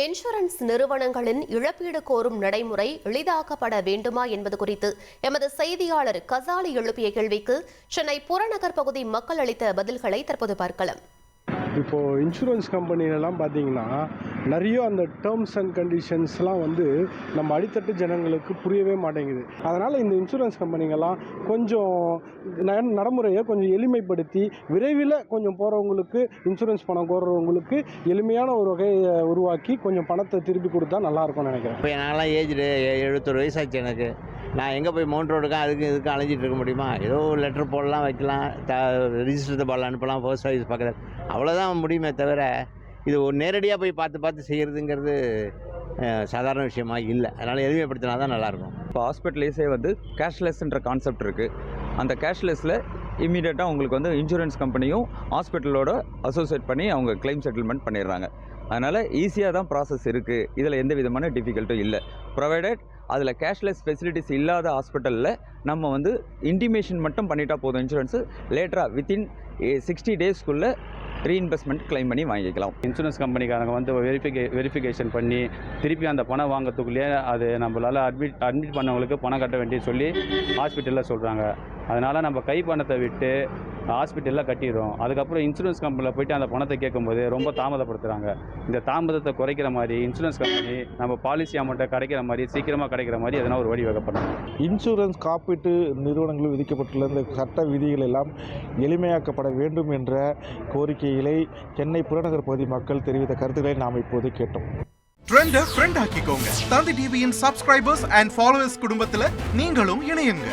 Insurance நிறுவனங்களின் இழப்பீடு கோரும் நடைமுறை எளிதாக்கப்பட வேண்டுமா என்பது குறித்து எமது செய்தியாளர் கசாலி எழுப்பிய கேள்விக்கு சென்னை புறநகர் பகுதி மக்கள் அளித்த பதில்களை தற்போது பார்க்கலாம். இப்போது இன்சூரன்ஸ் கம்பெனிலலாம் பார்த்தீங்கன்னா நிறைய அந்த டேர்ம்ஸ் அண்ட் கண்டிஷன்ஸ்லாம் வந்து நம்ம அடித்தட்டு ஜனங்களுக்கு புரியவே மாட்டேங்குது. அதனால் இந்த இன்சூரன்ஸ் கம்பெனிங்கெல்லாம் கொஞ்சம் ந- நடைமுறையை கொஞ்சம் எளிமைப்படுத்தி விரைவில் கொஞ்சம் போகிறவங்களுக்கு இன்சூரன்ஸ் பணம் கோர்றவங்களுக்கு எளிமையான ஒரு வகையை உருவாக்கி கொஞ்சம் பணத்தை திருப்பி கொடுத்தா நல்லாயிருக்கும்னு நினைக்கிறேன். இப்போ நான்லாம் ஏஜ் எழுபத்தொரு வயசாச்சு எனக்கு. நான் எங்கே போய் மவுண்ட் ரோடுக்கும் அதுக்கு இதுக்கும் அலைஞ்சிட்டு இருக்க முடியுமா? ஏதோ லெட்ரு லெட்டர் போடலாம் வைக்கலாம். த ரிஜிஸ்டர் தபால் அனுப்பலாம் போஸ்ட் ஆஃபீஸ் பக்கத்தில் அவ்வளோதான் முடியுமே தவிர இது ஒரு நேரடியாக போய் பார்த்து பார்த்து செய்கிறதுங்கிறது சாதாரண விஷயமா இல்லை. அதனால் எளிமைப்படுத்தினா தான் நல்லாயிருக்கும். இப்போ ஹாஸ்பிட்டலேஸே வந்து கேஷ்லெஸ்ன்ற கான்செப்ட் இருக்குது அந்த கேஷ்லெஸ்ஸில் இமீடியட்டாக உங்களுக்கு வந்து இன்சூரன்ஸ் கம்பெனியும் ஹாஸ்பிட்டலோட அசோசியேட் பண்ணி அவங்க கிளைம் செட்டில்மெண்ட் பண்ணிடுறாங்க. அதனால் ஈஸியாக தான் ப்ராசஸ் இருக்குது இதில் எந்த விதமான டிஃபிகல்ட்டும் இல்லை. ப்ரொவைடட் அதில் கேஷ்லெஸ் ஃபெசிலிட்டிஸ் இல்லாத ஹாஸ்பிட்டலில் நம்ம வந்து இன்டிமேஷன் மட்டும் பண்ணிட்டா போதும். இன்சூரன்ஸு லேட்டராக வித்தின் சிக்ஸ்டி டேஸ்க்குள்ளே ரீஇன்வெஸ்ட்மெண்ட் கிளைம் பண்ணி வாங்கிக்கலாம். இன்சூரன்ஸ் கம்பெனிக்காரங்க வந்து வெரிஃபிகே வெரிஃபிகேஷன் பண்ணி திருப்பி அந்த பணம் வாங்கிறதுக்குள்ளேயே அது நம்மளால் அட்மிட் அட்மிட் பண்ணவங்களுக்கு பணம் கட்ட வேண்டிய சொல்லி ஹாஸ்பிட்டலில் சொல்கிறாங்க அதனால் நம்ம கை பணத்தை விட்டு ஹாஸ்பிட்டலில் கட்டிடுறோம். அதுக்கப்புறம் இன்சூரன்ஸ் கம்பெனியில் போயிட்டு அந்த பணத்தை கேட்கும்போது ரொம்ப தாமதப்படுத்துகிறாங்க இந்த தாமதத்தை குறைக்கிற மாதிரி இன்சூரன்ஸ் கம்பெனி நம்ம பாலிசி அமௌண்ட்டை கிடைக்கிற மாதிரி சீக்கிரமாக கிடைக்கிற மாதிரி எதனா ஒரு வழி வகைப்படணும் இன்சூரன்ஸ் காப்பீட்டு நிறுவனங்களில் விதிக்கப்பட்டுள்ள இந்த சட்ட விதிகள் எல்லாம் எளிமையாக்கப்பட வேண்டும் என்ற கோரிக்கைகளை சென்னை புறநகர் பகுதி மக்கள் தெரிவித்த கருத்துக்களை நாம் இப்போது கேட்டோம். ட்ரெண்ட ஃப்ரெண்ட் ஆக்கிக்கோங்க. தந்தி டிவியின் சப்ஸ்கிரைபர்ஸ் அண்ட் ஃபாலோவர்ஸ் குடும்பத்துல நீங்களும் இணையுங்க.